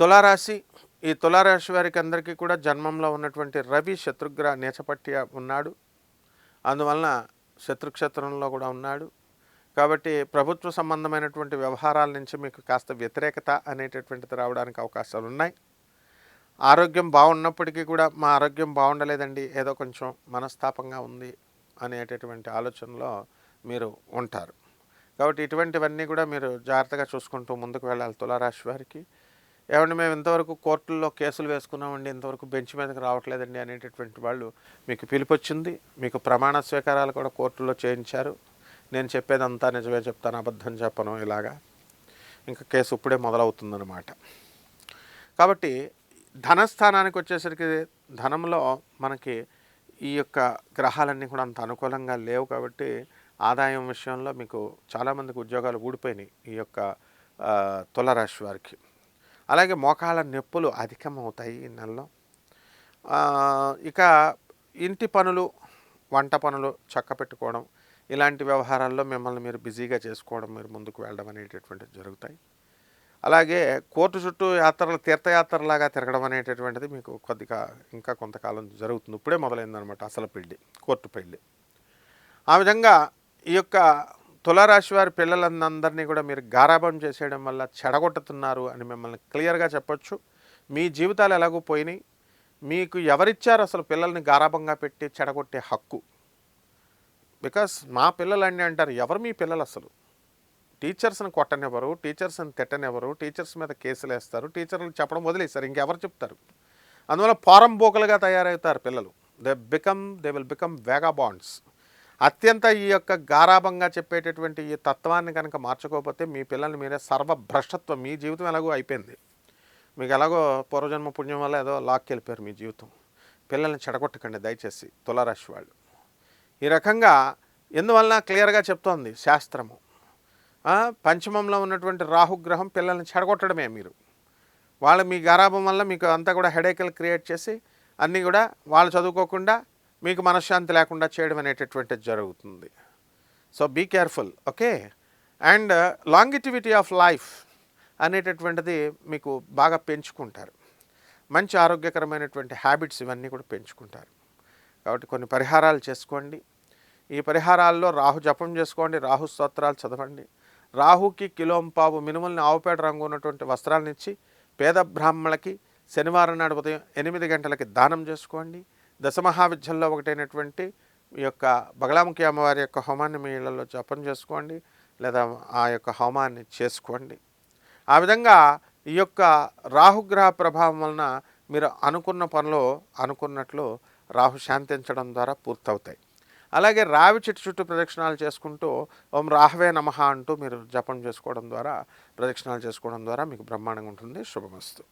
తులారాశి ఈ తులారాశి వారికి అందరికీ కూడా జన్మంలో ఉన్నటువంటి రవి శత్రుగ్రహ నీచపట్టి ఉన్నాడు. అందువలన శత్రుక్షేత్రంలో కూడా ఉన్నాడు. కాబట్టి ప్రభుత్వ సంబంధమైనటువంటి వ్యవహారాల నుంచి మీకు కాస్త వ్యతిరేకత అనేటటువంటిది రావడానికి అవకాశాలు ఉన్నాయి. ఆరోగ్యం బాగున్నప్పటికీ కూడా మా ఆరోగ్యం బాగుండలేదండి ఏదో కొంచెం మనస్తాపంగా ఉంది అనేటటువంటి ఆలోచనలో మీరు ఉంటారు. కాబట్టి ఇటువంటివన్నీ కూడా మీరు జాగ్రత్తగా చూసుకుంటూ ముందుకు వెళ్ళాలి తులారాశి వారికి. ఏమండి మేము ఇంతవరకు కోర్టుల్లో కేసులు వేసుకున్నామండి ఇంతవరకు బెంచ్ మీదకి రావట్లేదండి అనేటటువంటి వాళ్ళు మీకు పిలుపొచ్చింది మీకు ప్రమాణ స్వీకారాలు కూడా కోర్టులో చేయించారు. నేను చెప్పేదంతా నిజమే చెప్తాను అబద్ధం చెప్పను ఇలాగా. ఇంకా కేసు ఇప్పుడే మొదలవుతుందన్నమాట. కాబట్టి ధనస్థానానికి వచ్చేసరికి ధనంలో మనకి ఈ యొక్క గ్రహాలన్నీ కూడా అంత అనుకూలంగా లేవు కాబట్టి ఆదాయం విషయంలో మీకు చాలామందికి ఉద్యోగాలు ఊడిపోయినాయి ఈ యొక్క తులరాశి వారికి. అలాగే మోకాళ్ళ నొప్పులు అధికమవుతాయి ఈ నెలలో. ఇక ఇంటి పనులు వంట పనులు చక్క పెట్టుకోవడం ఇలాంటి వ్యవహారాల్లో మిమ్మల్ని మీరు బిజీగా చేసుకోవడం మీరు ముందుకు వెళ్ళడం అనేటటువంటిది జరుగుతాయి. అలాగే కోర్టు చుట్టూ యాత్రలు తీర్థయాత్రలాగా తిరగడం అనేటటువంటిది మీకు కొద్దిగా ఇంకా కొంతకాలం జరుగుతుంది. ఇప్పుడే మొదలైందనమాట అసలు పెళ్ళి కోర్టు పెళ్ళి ఆ విధంగా ఈ యొక్క తులారాశి వారి పిల్లలందరినీ కూడా మీరు గారాబం చేసేయడం వల్ల చెడగొట్టుతున్నారు అని మిమ్మల్ని క్లియర్గా చెప్పొచ్చు. మీ జీవితాలు ఎలాగో పోయినాయి. మీకు ఎవరిచ్చారు అసలు పిల్లల్ని గారాభంగా పెట్టి చెడగొట్టే హక్కు? బికాస్ మా పిల్లలండి అంటారు ఎవరు మీ పిల్లలు అసలు? టీచర్స్ని కొట్టనివ్వరు టీచర్స్ని తిట్టనివ్వరు టీచర్స్ మీద కేసులు వేస్తారు టీచర్లు చెప్పడం వదిలేస్తారు ఇంకెవరు చెప్తారు? అందువల్ల పోరంబోకలుగా తయారవుతారు పిల్లలు. They become they will become vagabonds అత్యంత ఈ యొక్క గారాభంగా చెప్పేటటువంటి ఈ తత్వాన్ని కనుక మార్చుకోకపోతే మీ పిల్లల్ని మీరే సర్వభ్రష్టత్వం మీ జీవితం ఎలాగో అయిపోయింది. మీకు ఎలాగో పూర్వజన్మ పుణ్యం వల్ల ఏదో లాక్కి వెళ్ళిపోయారు మీ జీవితం. పిల్లల్ని చెడగొట్టకండి దయచేసి తులారాశి వాళ్ళు. ఈ రకంగా ఎందువలన క్లియర్గా చెప్తోంది శాస్త్రము. పంచమంలో ఉన్నటువంటి రాహుగ్రహం పిల్లల్ని చెడగొట్టడమే మీరు. వాళ్ళ మీ గారాభం వల్ల మీకు అంతా కూడా హెడేకలు క్రియేట్ చేసి అన్నీ కూడా వాళ్ళు చదువుకోకుండా మీకు మనశ్శాంతి లేకుండా చేయడం అనేటటువంటిది జరుగుతుంది. So be careful okay and longevity of life అనేటటువంటిది మీకు బాగా పెంచుకుంటారు. మంచి ఆరోగ్యకరమైనటువంటి హ్యాబిట్స్ ఇవన్నీ కూడా పెంచుకుంటారు. కాబట్టి కొన్ని పరిహారాలు చేసుకోండి. ఈ పరిహారాల్లో రాహు జపం చేసుకోండి రాహు స్తోత్రాలు చదవండి. రాహుకి కిలోంపావు మినుముల్ని ఆవుపేట రంగు ఉన్నటువంటి వస్త్రాలను ఇచ్చి పేద బ్రాహ్మణులకి శనివారం నాడు ఉదయం ఎనిమిది గంటలకి దానం చేసుకోండి. దశమహావిద్యల్లో ఒకటైనటువంటి ఈ యొక్క బగలాముఖి అమ్మవారి యొక్క హోమాన్ని మీ ఇళ్ళలో జపం చేసుకోండి లేదా ఆ యొక్క హోమాన్ని చేసుకోండి. ఆ విధంగా ఈ యొక్క రాహుగ్రహ ప్రభావం వలన మీరు అనుకున్న పనులు అనుకున్నట్లు రాహు శాంతించడం ద్వారా పూర్తవుతాయి. అలాగే రావి చెట్టు చుట్టూ ప్రదక్షిణాలు చేసుకుంటూ ఓం రాహవే నమః అంటూ మీరు జపం చేసుకోవడం ద్వారా ప్రదక్షిణాలు చేసుకోవడం ద్వారా మీకు బ్రహ్మాండంగా ఉంటుంది. శుభమస్తు.